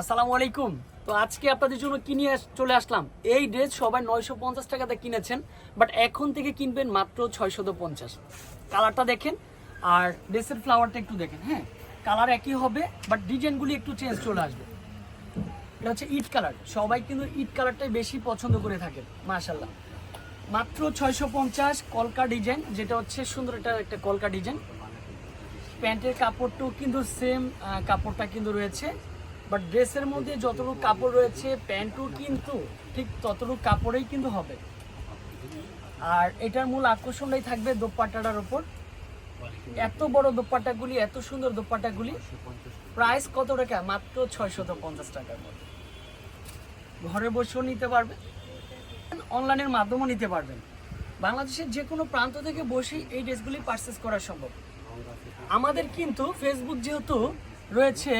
আসসালামু আলাইকুম। তো আজকে আপনাদের জন্য কিনে চলে আসলাম। এই ড্রেস সবাই নয়শো পঞ্চাশ টাকাতে কিনেছেন, বাট এখন থেকে কিনবেন মাত্র ছয়শত পঞ্চাশ। কালারটা দেখেন, আর ড্রেসের ফ্লাওয়ারটা একটু দেখেন হ্যাঁ? কালার একই হবে, বাট ডিজাইনগুলি একটু চেঞ্জ চলে আসবে। এটা হচ্ছে ইট কালার। সবাই কিন্তু ইট কালারটাই বেশি পছন্দ করে থাকেন মাশাল্লাহ মাত্র ছয়শো পঞ্চাশ কলকা ডিজাইন, যেটা হচ্ছে সুন্দর একটা একটা কলকা ডিজাইন। প্যান্টের কাপড়টাও কিন্তু সেম কাপড়টা কিন্তু রয়েছে। বাট ড্রেসের মধ্যে যতটুকু কাপড় রয়েছে, প্যান্টও কিন্তু ঠিক ততটুকু কাপড়েই কিন্তু হবে। আর এটার মূল আকর্ষণটাই থাকবে দোপাট্টাটার ওপর। এত বড় দোপাট্টাগুলি, এত সুন্দর দোপাট্টাগুলি, প্রাইস কত টাকা মাত্র ছয়শত পঞ্চাশ টাকার মধ্যে ঘরে বসেও নিতে পারবেন অনলাইনের মাধ্যমেও নিতে পারবেন বাংলাদেশের যে কোনো প্রান্ত থেকে বসেই এই ড্রেসগুলি পারচেস করা সম্ভব। আমাদের কিন্তু ফেসবুক যেহেতু রয়েছে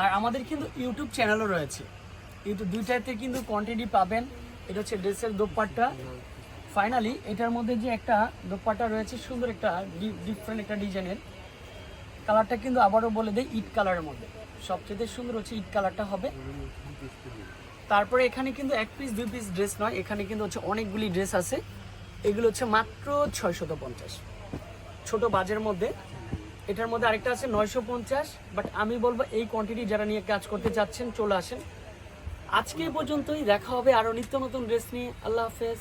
আর আমাদের কিন্তু ইউটিউব চ্যানেলও রয়েছে। ইউটিউব দুইটাতে কিন্তু কোয়ান্টিটি পাবেন। এটা হচ্ছে ড্রেসের দোপাট্টা। ফাইনালি এটার মধ্যে যে একটা দোপাট্টা রয়েছে, সুন্দর একটা ডিফারেন্ট একটা ডিজাইনের। কালারটা কিন্তু আবারও বলে দেয় ইট কালারের মধ্যে। সবচেয়ে সুন্দর হচ্ছে ইট কালারটা হবে। তারপরে এখানে কিন্তু এক পিস দুই পিস ড্রেস নয়। এখানে কিন্তু হচ্ছে অনেকগুলি ড্রেস আছে। এগুলো হচ্ছে মাত্র ছয়শত পঞ্চাশ। ছোট বাজের মধ্যে এটার মধ্যে আরেকটা আছে নয়শো পঞ্চাশ বাট আমি বলব এই কোয়ান্টিটি যারা নিয়ে কাজ করতে চাচ্ছেন, চলে আসেন। আজকে পর্যন্তই, দেখা হবে আরও নিত্য নতুন ড্রেস নিয়ে। আল্লাহ হাফেজ।